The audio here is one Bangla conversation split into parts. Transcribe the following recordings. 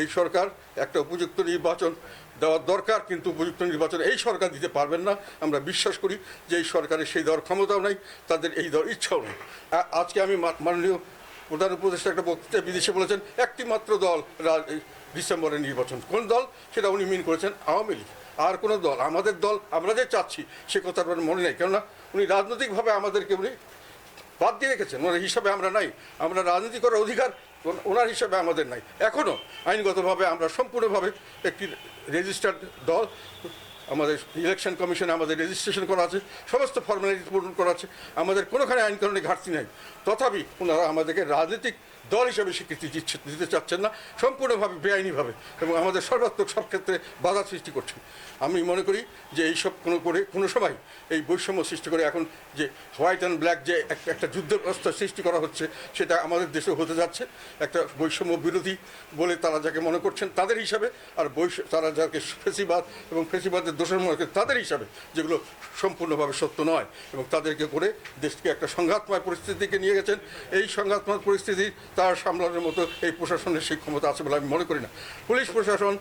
এই সরকার একটা উপযুক্ত নির্বাচন দেওয়ার দরকার, কিন্তু উপযুক্ত নির্বাচন এই সরকার দিতে পারবেন না। আমরা বিশ্বাস করি যে এই সরকারের সেই দেওয়ার ক্ষমতাও নাই, তাদের এই দেওয়ার ইচ্ছাও নেই। আজকে আমি মাননীয় প্রধান উপদেষ্টা একটা বক্তৃতা বিদেশে বলেছেন, একটি মাত্র দল ডিসেম্বরে নির্বাচন। কোন দল? সেটা উনি মিন করেছেন আওয়ামী লীগ। আর কোনো দল? আমাদের দল, আমরা যে চাচ্ছি, সে কথা মনে নেই। কেননা উনি রাজনৈতিকভাবে আমাদেরকে উনি বাদ দিয়ে রেখেছেন। ওনার হিসাবে আমরা নাই। আমরা রাজনীতি করার অধিকার ওনার হিসাবে আমাদের নাই। এখনও আইনগতভাবে আমরা সম্পূর্ণভাবে একটি রেজিস্টার্ড দল আমাদের ইলেকশন কমিশনে আমাদের রেজিস্ট্রেশন করা আছে, সমস্ত ফর্মালিটি পূরণ করা আছে, আমাদের কোনোখানে আইন কানুনে ঘাটতি নাই। তথাপি ওনারা আমাদেরকে রাজনৈতিক দল হিসেবে স্বীকৃতি দিচ্ছে, দিতে চাচ্ছেন না, সম্পূর্ণভাবে বেআইনিভাবে এবং আমাদের সর্বাত্মক সব ক্ষেত্রে বাধা সৃষ্টি করছেন আমি মনে করি যে এইসব কোনো করে, কোনো সময় এই বৈষম্য সৃষ্টি করে এখন যে হোয়াইট অ্যান্ড ব্ল্যাক যে এক- একটা যুদ্ধ অবস্থা সৃষ্টি করা হচ্ছে, সেটা আমাদের দেশে হতে যাচ্ছে। একটা বৈষম্য বিরোধী বলে তারা যাকে মনে করছেন, তাদের হিসাবে আর বৈষ, তারা যাকে ফেসিবাদ এবং ফেসিবাদের দোষের মনে তাদের হিসাবে যেগুলো সম্পূর্ণভাবে সত্য নয় এবং তাদেরকে করে দেশকে একটা সংঘাতময় পরিস্থিতিকে নিয়ে গেছেন। এই সংঘাতময় পরিস্থিতি তার সামলানোর মতো এই প্রশাসনের সেই ক্ষমতা আছে বলে আমি মনে করি না। পুলিশ প্রশাসন,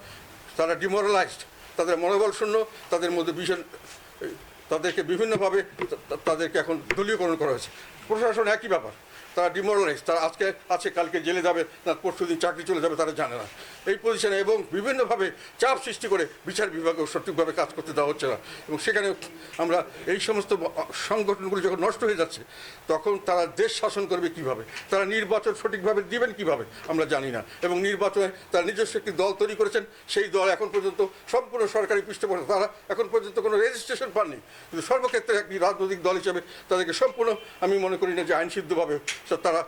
তারা ডিমোরালাইজড, তাদের মনোবল শূন্য, তাদের মধ্যে ভীষণ, তাদেরকে বিভিন্নভাবে তাদেরকে এখন দলীয়করণ করা হয়েছে। প্রশাসন একই ব্যাপার। তারা ডিমোরালাইজ তারা আজকে আছে, কালকে জেলে যাবে, না পরশু দিন চাকরি চলে যাবে, তারা জানে না। এই পজিশনে এবং বিভিন্নভাবে চাপ সৃষ্টি করে বিচার বিভাগেও সঠিকভাবে কাজ করতে দেওয়া হচ্ছে না। এবং সেখানে আমরা এই সমস্ত সংগঠনগুলো যখন নষ্ট হয়ে যাচ্ছে, তখন তারা দেশ শাসন করবে কীভাবে? তারা নির্বাচন সঠিকভাবে দিবেন কীভাবে? আমরা জানি না। এবং নির্বাচনে তারা নিজস্ব একটি দল তৈরি করেছেন, সেই দল এখন পর্যন্ত সম্পূর্ণ সরকারি পৃষ্ঠপোষক তারা এখন পর্যন্ত কোনো রেজিস্ট্রেশন পাননি। কিন্তু সর্বক্ষেত্রে একটি রাজনৈতিক দল হিসেবে তাদেরকে সম্পূর্ণ, আমি মনে করি না যে আইন সিদ্ধভাবে তারা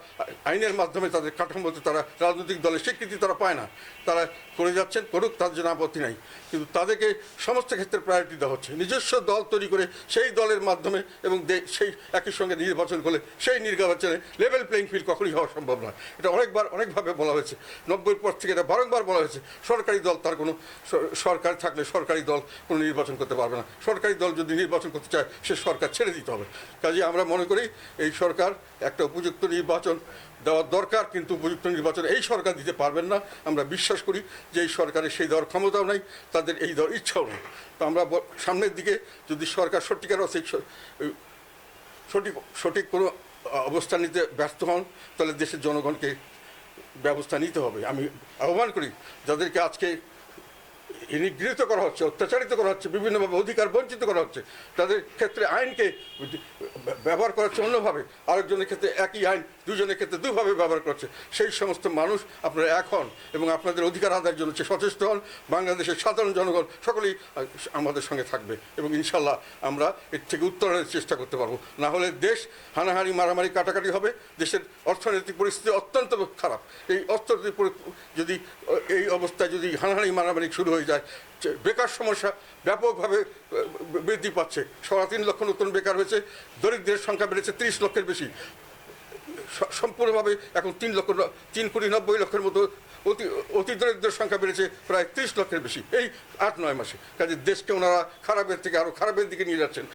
আইনের মাধ্যমে তাদের কাঠামোতে তারা রাজনৈতিক দলের স্বীকৃতি তারা পায় না। তারা করে যাচ্ছেন, করুক, তার জন্য আপত্তি নাই। কিন্তু তাদেরকে সমস্ত ক্ষেত্রে প্রায়োরিটি দেওয়া হচ্ছে। নিজস্ব দল তৈরি করে সেই দলের মাধ্যমে এবং সেই একই সঙ্গে নির্বাচন করলে সেই নির্বাচনে লেভেল প্লেইং ফিল্ড কখনই হওয়া সম্ভব নয় এটা অনেকবার, অনেকভাবে বলা হয়েছে। নব্বই পর থেকে এটা বারংবার বলা হয়েছে। সরকারি দল তার কোনো সরকার থাকলে সরকারি দল কোনো নির্বাচন করতে পারবে না। সরকারি দল যদি নির্বাচন করতে চায়, সে সরকার ছেড়ে দিতে হবে। কাজে আমরা মনে করি এই সরকার, একটা উপযুক্ত নির্বাচন দেওয়ার দরকার, কিন্তু উপযুক্ত নির্বাচন এই সরকার দিতে পারবেন না। আমরা বিশ্বাস করি যে এই সরকারের সেই দেওয়ার ক্ষমতাও নাই, তাদের এই দেওয়ার ইচ্ছাও নেই। তো আমরা সামনের দিকে যদি সরকার সত্যিকার অর্থে সঠিক সঠিক কোনো অবস্থান নিতে ব্যর্থ হন, তাহলে দেশের জনগণকে ব্যবস্থা নিতে হবে। আমি আহ্বান করি, যাদেরকে আজকে নিগৃহীত করা হচ্ছে, অত্যাচারিত করা হচ্ছে, বিভিন্নভাবে অধিকার বঞ্চিত করা হচ্ছে, তাদের ক্ষেত্রে আইনকে ব্যবহার করা হচ্ছে অন্যভাবে, আরেকজনের ক্ষেত্রে একই আইন দুজনের ক্ষেত্রে দুভাবে ব্যবহার করছে সেই সমস্ত মানুষ আপনারা এখন এবং আপনাদের অধিকার আদায়ের জন্য যে সচেষ্ট হন, বাংলাদেশের সাধারণ জনগণ সকলেই আমাদের সঙ্গে থাকবে এবং ইনশাল্লাহ আমরা এর থেকে উত্তরণের চেষ্টা করতে পারব। না হলে দেশ হানাহানি, মারামারি, কাটাকাটি হবে, দেশের অর্থনৈতিক পরিস্থিতি অত্যন্ত খারাপ। এই অর্থনৈতিক যদি, এই অবস্থায় যদি হানাহানি, মারামারি শুরু হয়ে যায় বেকার সমস্যা ব্যাপকভাবে বৃদ্ধি পাচ্ছে। সাড়ে তিন লক্ষ নতুন বেকার হয়েছে, দরিদ্রের সংখ্যা বেড়েছে ত্রিশ লক্ষের বেশি। সম্পূর্ণভাবে এখন তিন লক্ষ তিন কোটি নব্বই লক্ষের মতো অতি অতি দরিদ্রের সংখ্যা বেড়েছে, প্রায় ত্রিশ লক্ষের বেশি। এই আট, নয় মাসে। কাজে দেশকে ওনারা খারাপের থেকে আরও খারাপের দিকে নিয়ে যাচ্ছেন।